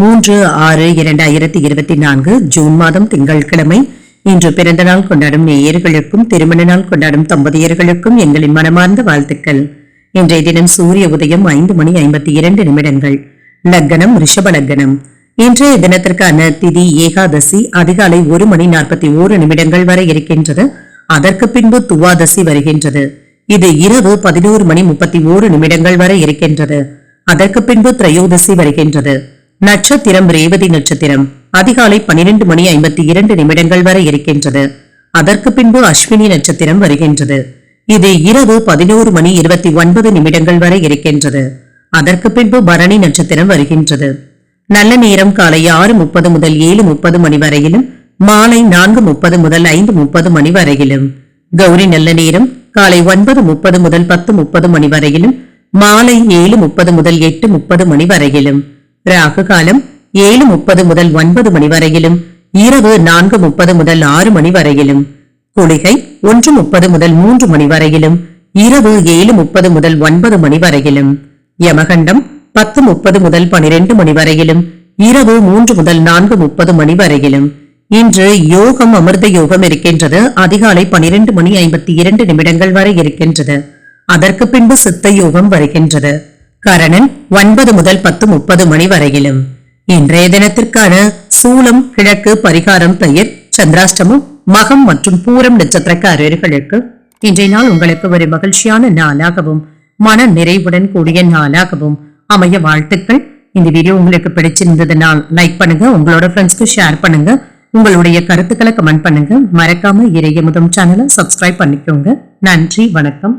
மூன்று ஆறு இரண்டாயிரத்தி இருபத்தி நான்கு ஜூன் மாதம் திங்கட்கிழமை இன்று பிறந்த நாள் கொண்டாடும் நேயர்களுக்கும் திருமண நாள் கொண்டாடும் தம்பதியர்களுக்கும் எங்களின் மனமார்ந்த வாழ்த்துக்கள். இன்றைய தினம் சூரிய உதயம் ஐந்து மணி ஐம்பத்தி இரண்டு நிமிடங்கள். லக்னம் ரிஷப லக்னம். இன்றைய தினத்திற்கான திதி ஏகாதசி அதிகாலை ஒரு மணி நாற்பத்தி ஓரு நிமிடங்கள் வரை இருக்கின்றது. அதற்கு பின்பு துவாதசி வருகின்றது. இது இரவு பதினோரு மணி முப்பத்தி ஓரு நிமிடங்கள் வரை இருக்கின்றது. அதற்கு பின்பு திரையோதசி வருகின்றது. நட்சத்திரம் ரேவதி நட்சத்திரம். அதிகாலை பனிரெண்டு மணி ஐம்பத்தி இரண்டு நிமிடங்கள் வரை இருக்கின்றது. அதற்கு பின்பு அஸ்வினி நட்சத்திரம் வருகின்றது. இது இரவு பதினோரு மணி இருபத்தி ஒன்பது நிமிடங்கள் வரை இருக்கின்றது. அதற்கு பின்பு பரணி நட்சத்திரம் வருகின்றது. நல்ல நேரம் காலை ஆறு முப்பது முதல் ஏழு முப்பது மணி வரையிலும் மாலை நான்கு முப்பது முதல் ஐந்து முப்பது மணி வரையிலும். கௌரி நல்ல நேரம் காலை ஒன்பது முப்பது முதல் பத்து முப்பது மணி வரையிலும் மாலை ஏழு முப்பது முதல் எட்டு முப்பது மணி வரையிலும். ராகு காலம் ஏழு முப்பது முதல் ஒன்பது மணி வரையிலும் இரவு நான்கு முப்பது முதல் ஆறு மணி வரையிலும் குளிகை ஒன்று முப்பது முதல் மூன்று மணி வரையிலும் இரவு ஏழு முப்பது முதல் ஒன்பது மணி வரையிலும் யமகண்டம் பத்து முப்பது முதல் பனிரெண்டு மணி வரையிலும் இரவு மூன்று முதல் நான்கு முப்பது மணி வரையிலும். இன்று யோகம் அமிர்த யோகம் இருக்கின்றது. அதிகாலை பனிரெண்டு மணி ஐம்பத்தி இரண்டு நிமிடங்கள் வரை இருக்கின்றது. அதற்கு பின்பு சித்த யோகம் வருகின்றது. கரணன் ஒன்பது முதல் பத்து முப்பது மணி வரையிலும். இன்றைய தினத்திற்கான சூலம் கிழக்கு பரிகாரம் பெயர் சந்திராஷ்டமம் மகம் மற்றும் பூரம் நட்சத்திரக்காரர்களுக்கு இன்றைய நாள் உங்களுக்கு ஒரு மகிழ்ச்சியான நாளாகவும் மன நிறைவுடன் கூடிய நாளாகவும் அமைய வாழ்த்துக்கள். இந்த வீடியோ உங்களுக்கு பிடிச்சிருந்ததுனால் லைக் பண்ணுங்க உங்களோட ஃப்ரெண்ட்ஸ்க்கு ஷேர் பண்ணுங்க உங்களுடைய கருத்துக்களை கமெண்ட் பண்ணுங்க. மறக்காம இறைய முதம் சேனலை சப்ஸ்கிரைப் பண்ணிக்கோங்க. நன்றி வணக்கம்.